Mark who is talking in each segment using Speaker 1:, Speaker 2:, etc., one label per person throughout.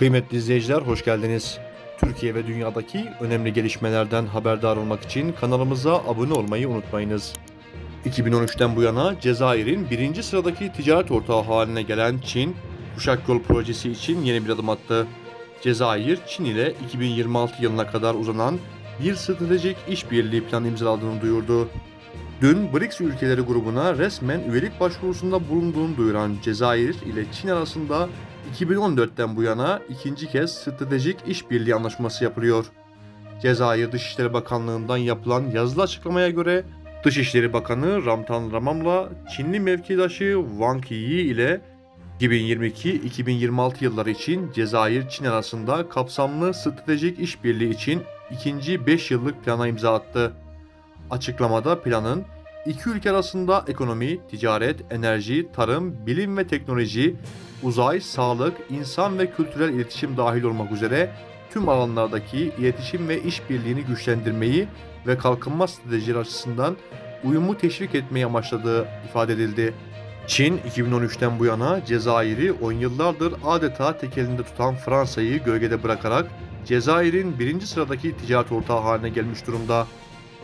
Speaker 1: Kıymetli izleyiciler hoş geldiniz. Türkiye ve dünyadaki önemli gelişmelerden haberdar olmak için kanalımıza abone olmayı unutmayınız. 2013'ten bu yana Cezayir'in birinci sıradaki ticaret ortağı haline gelen Çin, Kuşak Yol projesi için yeni bir adım attı. Cezayir, Çin ile 2026 yılına kadar uzanan bir stratejik işbirliği planı imzaladığını duyurdu. Dün BRICS ülkeleri grubuna resmen üyelik başvurusunda bulunduğunu duyuran Cezayir ile Çin arasında 2014'ten bu yana ikinci kez stratejik işbirliği anlaşması yapılıyor. Cezayir Dışişleri Bakanlığı'ndan yapılan yazılı açıklamaya göre Dışişleri Bakanı Ramtan Ramam'la Çinli mevkidaşı Wang Yi ile 2022-2026 yılları için Cezayir-Çin arasında kapsamlı stratejik işbirliği için ikinci 5 yıllık plana imza attı. Açıklamada planın iki ülke arasında ekonomi, ticaret, enerji, tarım, bilim ve teknoloji, uzay, sağlık, insan ve kültürel iletişim dahil olmak üzere tüm alanlardaki iletişim ve işbirliğini güçlendirmeyi ve kalkınma stratejileri açısından uyumu teşvik etmeyi amaçladığı ifade edildi. Çin 2013'ten bu yana Cezayir'i 10 yıllardır adeta tek elinde tutan Fransa'yı gölgede bırakarak Cezayir'in birinci sıradaki ticaret ortağı haline gelmiş durumda.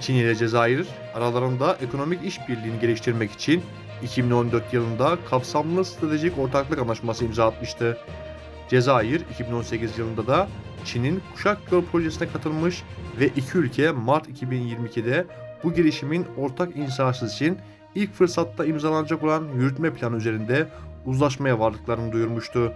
Speaker 1: Çin ile Cezayir aralarında ekonomik işbirliğini geliştirmek için 2014 yılında kapsamlı stratejik ortaklık anlaşması imza atmıştı. Cezayir 2018 yılında da Çin'in Kuşak Yol projesine katılmış ve iki ülke Mart 2022'de bu girişimin ortak inşası için ilk fırsatta imzalanacak olan yürütme planı üzerinde uzlaşmaya vardıklarını duyurmuştu.